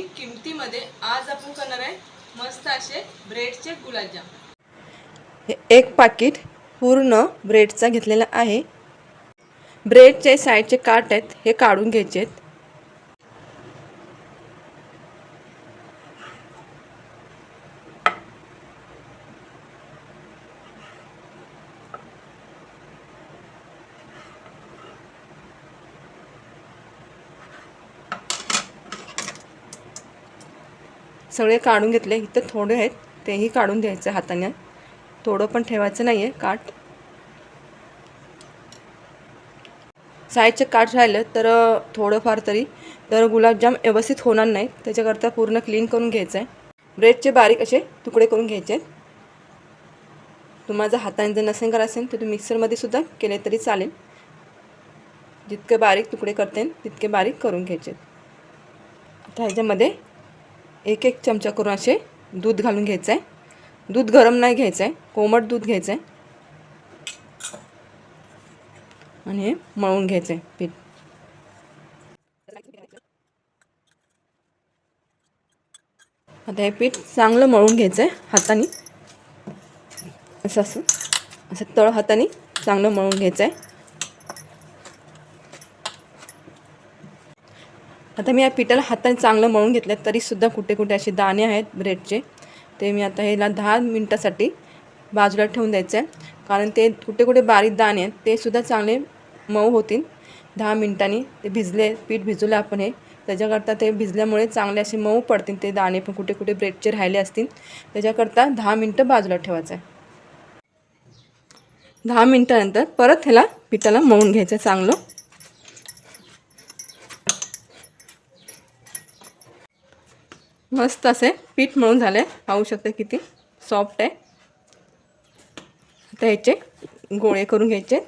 कमी किमतीमध्ये आज आपण करणार आहे मस्त असे ब्रेडचे गुलाबजाम. एक पाकिट पूर्ण ब्रेडचा घेतलेला आहे. ब्रेडचे साईडचे काट आहेत हे काढून घ्यायचे आहेत. सगळे काढून घेतले. इथं थोडे आहेत. तेही काढून घ्यायचं हाताने. थोडं पण ठेवायचं नाही आहे काठ. साईडचे काठ राहिलं तर थोडंफार तरी. तर गुलाबजाम व्यवस्थित होणार नाही. त्याच्याकरता पूर्ण क्लीन करून घ्यायचं आहे ब्रेडचे बारीक असे तुकडे करून घ्यायचे आहेत. तुम्हाला जर हाताने जर नसेल करायचं असेल तर तुम्ही मिक्सरमध्ये सुद्धा केले तरी चालेल. जितके बारीक तुकडे करते तितके बारीक करून घ्यायचे आता ह्याच्यामध्ये एक एक चमचा करून असे दूध घालून घ्यायचं आहे दूध गरम नाही घ्यायचं आहे कोमट दूध घ्यायचं आहे आणि हे मळून घ्यायचं आहे पीठ. आता हे पीठ चांगलं मळून घ्यायचं आहे हाताने. असं असं असं तळ हाताने चांगलं मळून घ्यायचं आहे आता मी या पिठाला हाताने चांगलं मळून घेतलं आहे तरीसुद्धा कुठे कुठे असे दाणे आहेत ब्रेडचे ते मी आता ह्याला दहा मिनटासाठी बाजूला ठेवून द्यायचं आहे कारण ते कुठे कुठे बारीक दाणे आहेत ते सुद्धा चांगले मऊ होतील. दहा मिनटांनी ते भिजले पीठ भिजवलं आपण हे. त्याच्याकरता ते भिजल्यामुळे चांगले असे मऊ पडतील ते दाणे पण कुठे कुठे ब्रेडचे राहिले असतील. त्याच्याकरता दहा मिनटं बाजूला ठेवायचं आहे दहा मिनटानंतर परत ह्याला पिठाला मळून घ्यायचं आहे चांगलं. मस्त असे पीठ मळून झाले. पाहू शकते किती सॉफ्ट आहे. आता ह्याचे गोळे करून घ्यायचे.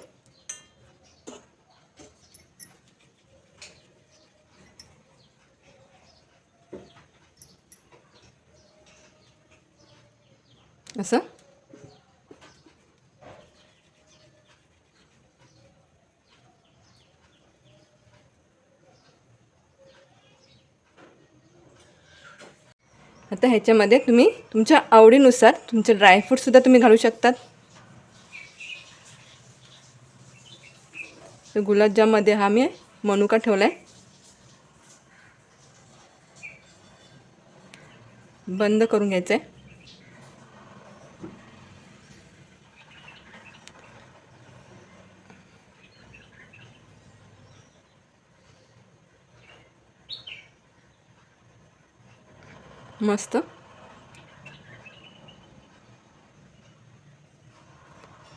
असं. आता ह्याच्यामध्ये तुम्ही तुमच्या आवडीनुसार तुमचे ड्रायफ्रूटसुद्धा तुम्ही घालू शकतात. तर गुलाबजाममध्ये हा मी मनुका ठेवला आहे बंद करून घ्यायचं आहे मस्त.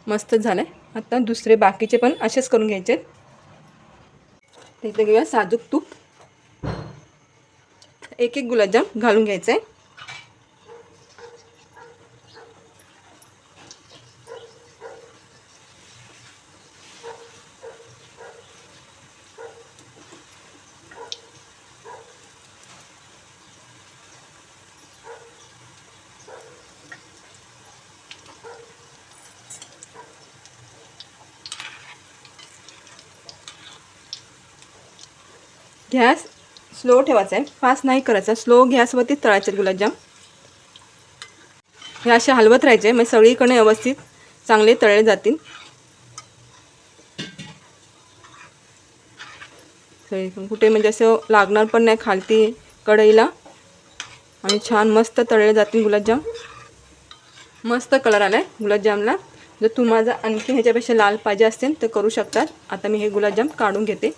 मस्त झालं आहे आता दुसरे बाकीचे पण असेच करून घ्यायचे. आहेत तिथे घेऊया साजूक तूप. एक एक गुलाबजाम घालून घ्यायचं आहे गॅस स्लो ठेवायचा आहे. फास्ट नाही करायचा. स्लो गॅसवरती तळायचे गुलाबजाम. हे असे हलवत राहायचे. मग सगळीकडे व्यवस्थित चांगले तळले जातील. सगळीकडून कुठे म्हणजे असं लागणार पण नाही खालती कढईला. आणि छान मस्त तळले जातील गुलाबजाम. मस्त कलर आला आहे गुलाबजामला. जर तुम्हाला आणखी ह्याच्यापेक्षा लाल पाहिजे असतील तर करू शकतात. आता मी हे गुलाबजाम काढून घेते.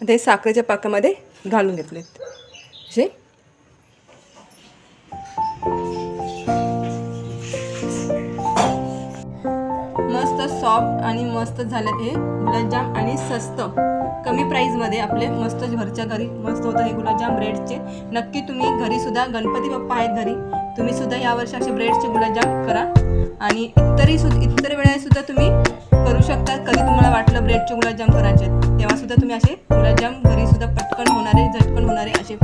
ते साखरेच्या पाकामध्ये घालून घेतलेत. असे मस्त सॉफ्ट आणि मस्त झालेत हे गुलाबजाम आणि स्वस्त कमी प्राईजमध्ये आपले मस्त घरच्या घरी मस्त होतं हे गुलाबजाम ब्रेडचे नक्की तुम्ही घरीसुद्धा गणपती बाप्पा आहेत घरी तुम्ही सुद्धा यावर्षी असे ब्रेडचे गुलाबजाम करा. आणि इतरही सु इतर वेळेसुद्धा तुम्ही करू शकता. कधी तुम्हाला वाटलं ब्रेडचे गुलाबजाम करायचे आहेत, तेव्हा सुद्धा तुम्ही असे गुलाबजाम घरी सुद्धा पटकन होणारे झटकन होणारे असे